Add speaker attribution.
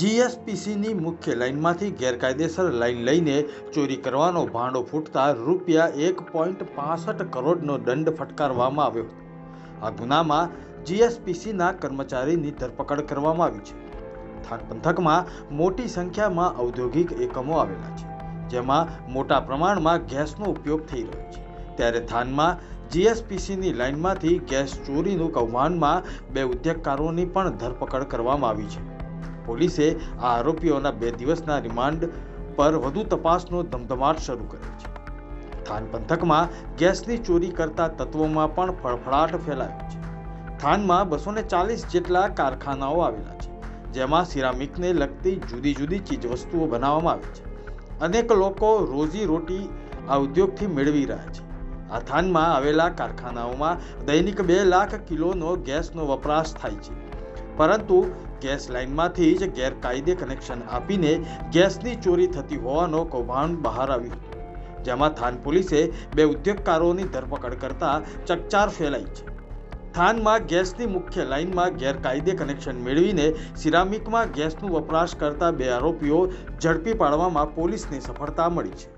Speaker 1: જીએસપીસીની મુખ્ય લાઇનમાંથી ગેરકાયદેસર લાઇન લઈને ચોરી કરવાનો ભાંડો ફૂટતા રૂપિયા એક પોઈન્ટ પાસઠ કરોડનો દંડ ફટકારવામાં આવ્યો હતો. આ ગુનામાં જીએસપીસીના કર્મચારીની ધરપકડ કરવામાં આવી છે. થાન પંથકમાં મોટી સંખ્યામાં ઔદ્યોગિક એકમો આવેલા છે, જેમાં મોટા પ્રમાણમાં ગેસનો ઉપયોગ થઈ રહ્યો છે. ત્યારે થાનમાં જીએસપીસીની લાઇનમાંથી ગેસ ચોરીનું કૌભાંડમાં બે ઉદ્યોગકારોની પણ ધરપકડ કરવામાં આવી છે. પોલીસે આ આરોપીઓના બે દિવસના રિમાન્ડ પર વધુ તપાસનો ધમધમાટ શરૂ કર્યો છે. થાન પંથકમાં ગેસની ચોરી કરતા તત્વોમાં પણ ફળફળાટ ફેલાયો છે. થાનમાં બસો ને ચાલીસ જેટલા કારખાનાઓ આવેલા છે, જેમાં સિરામિકને લગતી જુદી જુદી ચીજવસ્તુઓ બનાવવામાં આવે છે. અનેક લોકો રોજી રોટી આ ઉદ્યોગથી મેળવી રહ્યા છે. આ થાનમાં આવેલા કારખાનાઓમાં દૈનિક બે લાખ કિલોનો ગેસનો વપરાશ થાય છે. પરંતુ ગેસ લાઇનમાંથી જ ગેરકાયદે કનેક્શન આપીને ગેસની ચોરી થતી હોવાનો કૌભાંડ બહાર આવ્યું જેમાં થાન પોલીસે બે ઉદ્યોગકારોની ધરપકડ કરતા ચકચાર ફેલાઈ છે. થાનમાં ગેસની મુખ્ય લાઇનમાં ગેરકાયદે કનેક્શન મેળવીને સિરામિકમાં ગેસનું વપરાશ કરતા બે આરોપીઓ ઝડપી પાડવામાં પોલીસને સફળતા મળી છે.